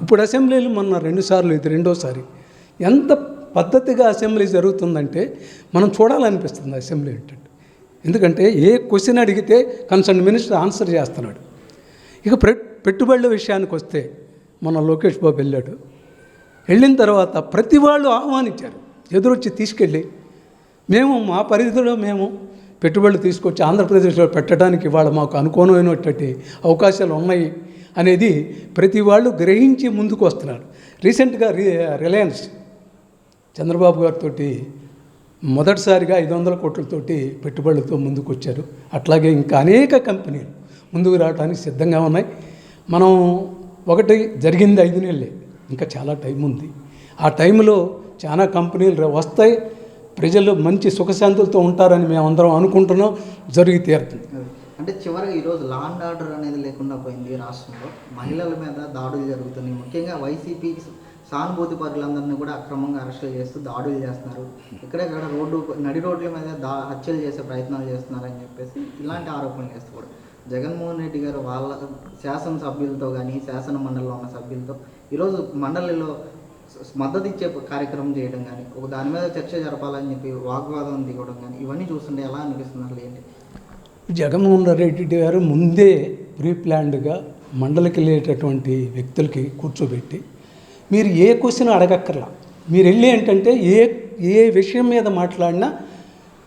ఇప్పుడు అసెంబ్లీలు మొన్న రెండుసార్లు ఇది రెండోసారి. ఎంత పద్ధతిగా అసెంబ్లీ జరుగుతుందంటే మనం చూడాలనిపిస్తుంది అసెంబ్లీ ఏంటంటే. ఎందుకంటే ఏ క్వశ్చన్ అడిగితే కన్సర్న్ మినిస్టర్ ఆన్సర్ చేస్తున్నాడు. ఇక పె పెట్టుబడుల విషయానికి వస్తే మన లోకేష్ బాబు వెళ్ళాడు. వెళ్ళిన తర్వాత ప్రతి వాళ్ళు ఆహ్వానించారు. ఎదురొచ్చి తీసుకెళ్ళి మేము మా పరిధిలో మేము పెట్టుబడులు తీసుకొచ్చి ఆంధ్రప్రదేశ్లో పెట్టడానికి ఇవాళ మాకు అనుకూలమైనటువంటి అవకాశాలు ఉన్నాయి. అనేది ప్రతి వాళ్ళు గ్రహించి ముందుకు వస్తున్నారు. రీసెంట్గా రి రిలయన్స్ చంద్రబాబు గారితో మొదటిసారిగా ఐదు వందల కోట్లతోటి పెట్టుబడులతో ముందుకు వచ్చారు అట్లాగే ఇంకా అనేక కంపెనీలు ముందుకు రావడానికి సిద్ధంగా ఉన్నాయి. మనం ఒకటి జరిగింది ఐదు నెలలే ఇంకా చాలా టైం ఉంది. ఆ టైంలో చాలా కంపెనీలు వస్తాయి. ప్రజలు మంచి సుఖశాంతులతో ఉంటారని మేమందరం అనుకుంటున్నాం. జరిగి తీరుతుంది. అది. అంటే చివరిగా ఈరోజు లా అండ్ ఆర్డర్ అనేది లేకుండా పోయింది రాష్ట్రంలో. మహిళల మీద దాడులు జరుగుతున్నాయి. ముఖ్యంగా వైసీపీ సానుభూతి పరులందరినీ కూడా అక్రమంగా అరెస్టులు చేస్తూ దాడులు చేస్తున్నారు. ఇక్కడెక్కడ రోడ్డు నడి రోడ్ల మీద దా హత్యలు చేసే ప్రయత్నాలు చేస్తున్నారని చెప్పేసి ఇలాంటి ఆరోపణలు చేస్తూ కూడా జగన్మోహన్ రెడ్డి గారు వాళ్ళ శాసనసభ్యులతో కానీ శాసన మండలిలో ఉన్న సభ్యులతో ఈరోజు మండలిలో మద్దతు ఇచ్చే కార్యక్రమం చేయడం కానీ ఒక దాని మీద చర్చ జరపాలని చెప్పి వాగ్వాదం దిగడం కానీ ఇవన్నీ చూస్తుంటే ఎలా అనిపిస్తుంది అసలు ఏంటి జగన్మోహన్ రెడ్డి గారు ముందే ప్రీ ప్లాన్డ్గా మండలికి వెళ్ళేటటువంటి వ్యక్తులకి కూర్చోబెట్టి మీరు ఏ క్వశ్చన్ అడగక్కర్లా. మీరు వెళ్ళి ఏంటంటే ఏ ఏ విషయం మీద మాట్లాడినా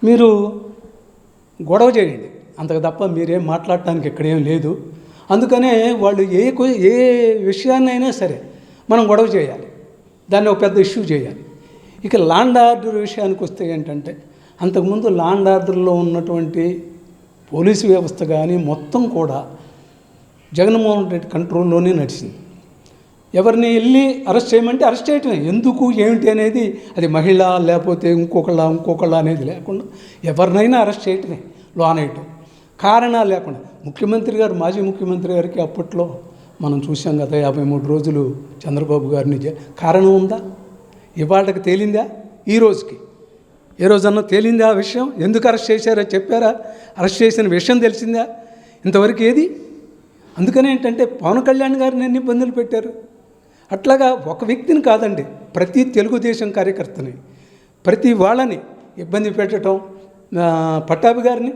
మీరు గొడవ చేయండి. అంతకు తప్ప మీరేం మాట్లాడటానికి ఇక్కడేం లేదు. అందుకనే వాళ్ళు ఏ ఏ విషయాన్నైనా సరే మనం గొడవ చేయాలి. దాన్ని ఒక పెద్ద ఇష్యూ చేయాలి. ఇక లాండ్ ఆర్డర్ విషయానికి వస్తే ఏంటంటే అంతకుముందు లాండ్ ఆర్డర్లో ఉన్నటువంటి పోలీసు వ్యవస్థ కానీ మొత్తం కూడా జగన్మోహన్ రెడ్డి కంట్రోల్లోనే నడిచింది. ఎవరిని వెళ్ళి అరెస్ట్ చేయమంటే అరెస్ట్ చేయటమే. ఎందుకు ఏమిటి అనేది అది మహిళ లేకపోతే ఇంకొకళ్ళ ఇంకొకళ్ళ అనేది లేకుండా ఎవరినైనా అరెస్ట్ చేయటమే లోన్ కారణాలు లేకుండా. ముఖ్యమంత్రి గారు మాజీ ముఖ్యమంత్రి గారికి అప్పట్లో మనం చూసాం కదా యాభై మూడు రోజులు చంద్రబాబు గారిని కారణం ఉందా? ఇవాళకి తేలిందా? ఈ రోజుకి. ఏ రోజన్నా తేలిందా ఆ విషయం? ఎందుకు అరెస్ట్ చేశారో చెప్పారా? అరెస్ట్ చేసిన విషయం తెలిసిందా? ఇంతవరకు ఏది? అందుకనే ఏంటంటే పవన్ కళ్యాణ్ గారిని ఎన్ని ఇబ్బందులు పెట్టారు? అట్లాగా ఒక వ్యక్తిని కాదండి ప్రతి తెలుగుదేశం కార్యకర్తని ప్రతి వాళ్ళని ఇబ్బంది పెట్టడం పట్టాభి గారిని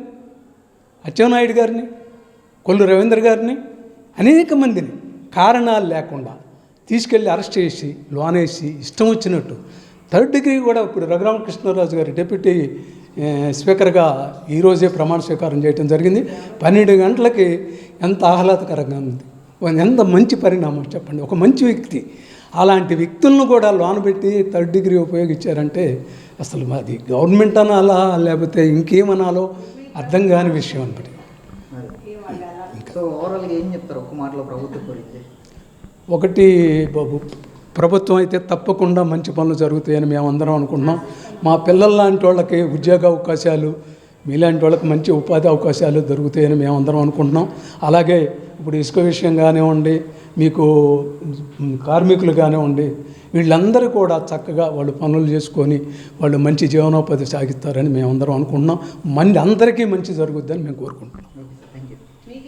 అచ్చెన్నాయుడు గారిని కొల్లు రవీంద్ర గారిని అనేక మందిని కారణాలు లేకుండా తీసుకెళ్ళి అరెస్ట్ చేసి లోనేసి ఇష్టం వచ్చినట్టు థర్డ్ డిగ్రీ కూడా ఇప్పుడు రఘురామకృష్ణరాజు గారు డిప్యూటీ స్పీకర్గా ఈరోజే ప్రమాణ స్వీకారం చేయడం జరిగింది. పన్నెండు గంటలకి ఎంత ఆహ్లాదకరంగా ఉంది. ఎంత మంచి పరిణామం చెప్పండి. ఒక మంచి వ్యక్తి. అలాంటి వ్యక్తులను కూడా లోన్ పెట్టి థర్డ్ డిగ్రీ ఉపయోగించారంటే అసలు మాది గవర్నమెంట్ అనాలా లేకపోతే ఇంకేమనాలో అర్థం కాని విషయం అనమాట ఒకటి బాబు ప్రభుత్వం అయితే తప్పకుండా మంచి పనులు జరుగుతాయని మేమందరం అనుకుంటున్నాం. మా పిల్లల లాంటి వాళ్ళకి ఉద్యోగ అవకాశాలు మీలాంటి వాళ్ళకి మంచి ఉపాధి అవకాశాలు దొరుకుతాయని మేమందరం అనుకుంటున్నాం. అలాగే ఇప్పుడు ఇసుక విషయం కానివ్వండి మీకు కార్మికులు కానివ్వండి వీళ్ళందరూ కూడా చక్కగా వాళ్ళు పనులు చేసుకొని వాళ్ళు మంచి జీవనోపాధి సాగిస్తారని మేమందరం అనుకుంటున్నాం. మంది అందరికీ మంచి జరుగుద్దని మేము కోరుకుంటున్నాం.